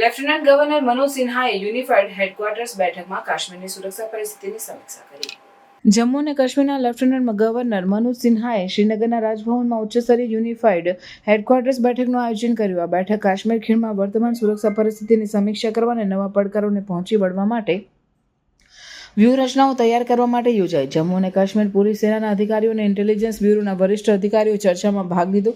Lieutenant governor Manoj સિન્હાએ unified headquarters બેઠકમાં કાશ્મીરની સુરક્ષા પરિસ્થિતિની સમીક્ષા કરી. જમ્મુ અને કાશ્મીરના લેફ્ટનન્ટ ગવર્નર મનોજ સિન્હાએ શ્રીનગરના રાજભવનમાં ઉચ્ચસ્તરીય યુનિફાઈડ હેડક્વાર્ટર્સ બેઠકનું આયોજન કર્યું. આ બેઠક કાશ્મીર ખીણમાં વર્તમાન સુરક્ષા પરિસ્થિતિની સમીક્ષા કરવા અને નવા પડકારોને પહોંચી વળવા માટે વ્યૂહરચનાઓ તૈયાર કરવા માટે યોજાઈ જમ્મુ અને કાશ્મીર પોલીસ સેનાના અધિકારીઓ અને ઇન્ટેલિજન્સ બ્યુરોના વરિષ્ઠ અધિકારીઓ ચર્ચામાં ભાગ લીધો.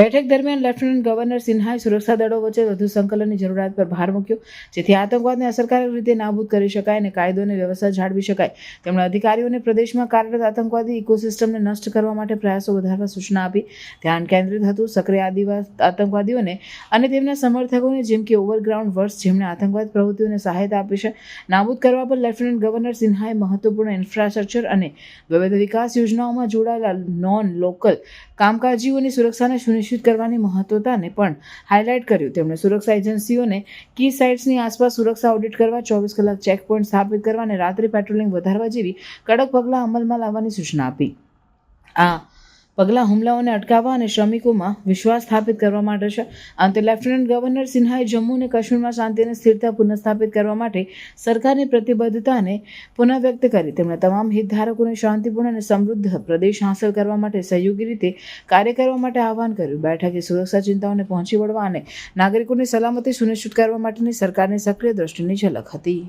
બેઠક દરમિયાન લેફ્ટનન્ટ ગવર્નર સિન્હાએ સુરક્ષા દળો વચ્ચે વધુ સંકલનની જરૂરિયાત પર ભાર મૂક્યો. જેથી આતંકવાદને અસરકારક રીતે નાબૂદ કરી શકાય અને કાયદો અને વ્યવસ્થા જાળવી શકાય. તેમણે અધિકારીઓને પ્રદેશમાં કાર્યરત આતંકવાદી ઇકોસિસ્ટમને નષ્ટ કરવા માટે પ્રયાસો વધારવા સૂચના આપી. ધ્યાન કેન્દ્રિત હતું સક્રિય આદિવાસી આતંકવાદીઓને અને તેમના સમર્થકોને જેમ કે ઓવરગ્રાઉન્ડ વર્ષ જેમણે આતંકવાદ પ્રવૃત્તિઓને સહાયતા આપી છે. નાબૂદ કરવા પર લેફ્ટનન્ટ ગવર્નર સિન્હાએ મહત્વપૂર્ણ ઇન્ફ્રાસ્ટ્રક્ચર અને વિવિધ વિકાસ યોજનાઓમાં જોડાયેલા નોન લોકલ કામકાજીઓની સુરક્ષાને સુનિશ્ચિત કરવાની મહત્વતાને પણ હાઇલાઇટ કર્યું. તેમણે સુરક્ષા એજન્સીઓને કી સાઇટ્સની આસપાસ સુરક્ષા ઓડિટ કરવા, ચોવીસ કલાક ચેક પોઈન્ટ સ્થાપિત કરવા અને રાત્રિ પેટ્રોલિંગ વધારવા જેવી કડક પગલાં અમલમાં લાવવાની સૂચના આપી. આ પગલાં હુમલાઓને અટકાવવા અને શ્રમિકોમાં વિશ્વાસ સ્થાપિત કરવા માટે છે. અંતે લેફ્ટનન્ટ ગવર્નર સિન્હાએ જમ્મુ અને કાશ્મીરમાં શાંતિ અને સ્થિરતા પુનઃસ્થાપિત કરવા માટે સરકારની પ્રતિબદ્ધતાને પુનઃવ્યક્ત કરી. તેમણે તમામ હિતધારકોને શાંતિપૂર્ણ અને સમૃદ્ધ પ્રદેશ હાંસલ કરવા માટે સહયોગી રીતે કાર્ય કરવા માટે આહવાન કર્યું. બેઠકે સુરક્ષા ચિંતાઓને પહોંચી વળવા અને નાગરિકોની સલામતી સુનિશ્ચિત કરવા માટેની સરકારની સક્રિય દ્રષ્ટિની ઝલક હતી.